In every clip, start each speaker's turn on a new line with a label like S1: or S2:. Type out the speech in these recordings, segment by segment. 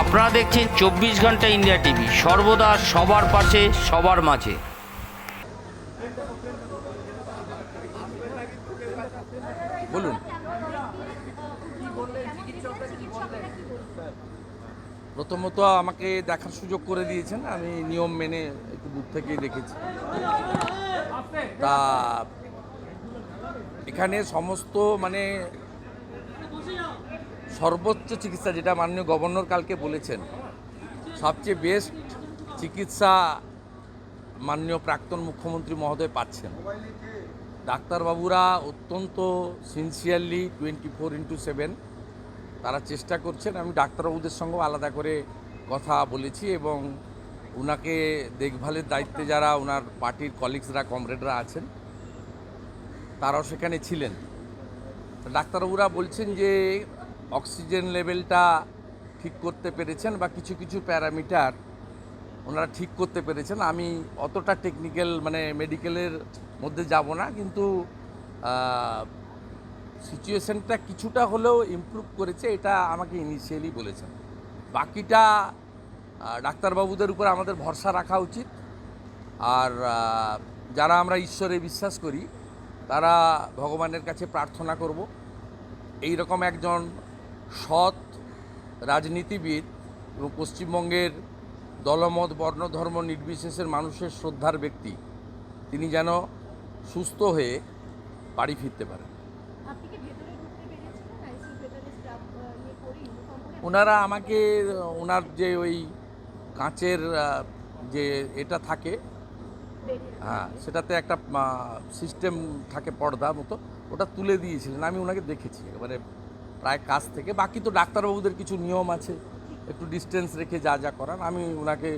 S1: আপনারা দেখছেন চব্বিশ ঘণ্টা ইন্ডিয়া টিভি। সর্বদা সবার পাশে, সবার মাঝে।
S2: বলুন। প্রথমত আমাকে দেখার সুযোগ করে দিয়েছেন, আমি নিয়ম মেনে একটু দূর থেকেই দেখেছি। তা এখানে সমস্ত মানে সর্বোচ্চ চিকিৎসা যেটা মাননীয় গভর্নর কালকে বলেছেন, সবচেয়ে বেস্ট চিকিৎসা মাননীয় প্রাক্তন মুখ্যমন্ত্রী মহোদয় পাচ্ছেন। ডাক্তারবাবুরা অত্যন্ত sincerely twenty four into seven তারা চেষ্টা করছেন। আমি ডাক্তারবাবুদের সঙ্গেও আলাদা করে কথা বলেছি এবং ওনাকে দেখভালের দায়িত্বে যারা ওনার পার্টির কলিগসরা কমরেডরা আছেন, তারাও সেখানে ছিলেন। ডাক্তারবাবুরা বলছেন যে অক্সিজেন লেভেলটা ঠিক করতে পেরেছেন বা কিছু কিছু প্যারামিটার ওনারা ঠিক করতে পেরেছেন। আমি অতটা টেকনিক্যাল মানে মেডিকেলের মধ্যে যাব না, কিন্তু সিচুয়েশানটা কিছুটা হলেও ইমপ্রুভ করেছে, এটা আমাকে ইনিশিয়ালি বলেছেন। বাকিটা ডাক্তারবাবুদের উপর আমাদের ভরসা রাখা উচিত। আর যারা আমরা ঈশ্বরে বিশ্বাস করি, তারা ভগবানের কাছে প্রার্থনা করব। এই রকম একজন সৎ রাজনীতিবিদ এবং পশ্চিমবঙ্গের দলমত বর্ণধর্ম নির্বিশেষের মানুষের শ্রদ্ধার ব্যক্তি তিনি যেন সুস্থ হয়ে বাড়ি ফিরতে পারেন।
S3: ইয়ে
S2: ওনারা আমাকে ওনার যে ওই কাঁচের যে এটা থাকে হ্যাঁ সেটাতে একটা সিস্টেম থাকে পর্দা মতো ওটা তুলে দিয়েছিলেন। আমি ওনাকে দেখেছি এবারে প্রায় কাছ থেকে। বাকি তো ডাক্তারবাবুদের কিছু নিয়ম আছে, একটু ডিস্টেন্স রেখে যা যা করান আমি ওনাকে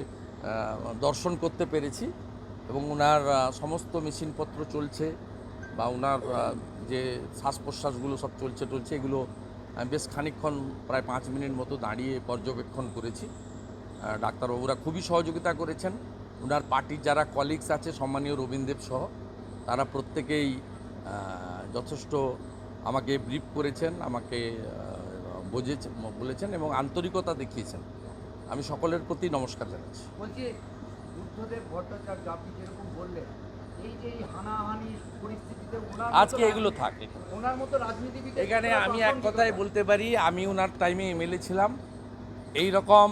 S2: দর্শন করতে পেরেছি এবং ওনার সমস্ত মেশিনপত্র চলছে বা ওনার যে শ্বাস প্রশ্বাসগুলো সব চলছে টলছে, এগুলো আমি বেশ খানিকক্ষণ, প্রায় পাঁচ মিনিট মতো দাঁড়িয়ে পর্যবেক্ষণ করেছি। ডাক্তারবাবুরা খুবই সহযোগিতা করেছেন। ওনার পার্টির যারা কলিগস আছে, সম্মানীয় রবীন্দ্রদেব সহ, তারা প্রত্যেকেই যথেষ্ট আমাকে ব্রিফ করেছেন আমাকে বোঝেছেন বলেছেন এবং আন্তরিকতা দেখিয়েছেন। আমি সকলের প্রতি নমস্কার জানাচ্ছি।
S4: বলছি বুদ্ধদেব ভট্টাচার্য আপনি যেরকম বললেন
S2: আজকে এগুলো থাকে
S4: ওনার মতো রাজনীতিবিদ
S2: এখানে আমি এক কথায় বলতে পারি আমি ওনার টাইমে এমএলএ ছিলাম। এই রকম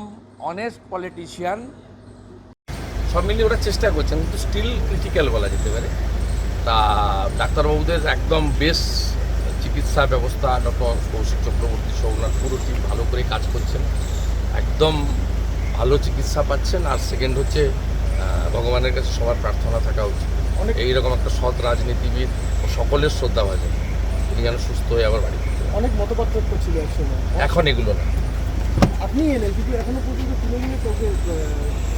S2: অনেস্ট পলিটিশিয়ান সব মিলিয়ে ওরা চেষ্টা করছেন কিন্তু স্টিল ক্রিটিক্যাল বলা যেতে পারে। তা ডাক্তারবাবুদের একদম বেশ চিকিৎসা ব্যবস্থা ডক্টর কৌশিক চক্রবর্তী সহ ওনার পুরো টিম ভালো করে কাজ করছেন। একদম ভালো চিকিৎসা পাচ্ছেন আর সেকেন্ড হচ্ছে ভগবানের কাছে সবার প্রার্থনা থাকা উচিত।
S5: অনেক-
S2: এইরকম একটা সৎ রাজনীতিবিদ ও সকলের শ্রদ্ধা ভাজন। তিনি যেন সুস্থ হয়ে আবার বাড়ি
S5: অনেক মতপার্থক্য ছিল
S2: এখন এগুলো না।
S5: আপনি এলেন কিন্তু এখনও পর্যন্ত তৃণমূলে কাউকে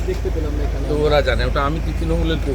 S5: দেখতে পেলাম না
S2: তো ওরা জানে ওটা আমি কি তৃণমূলের কেউ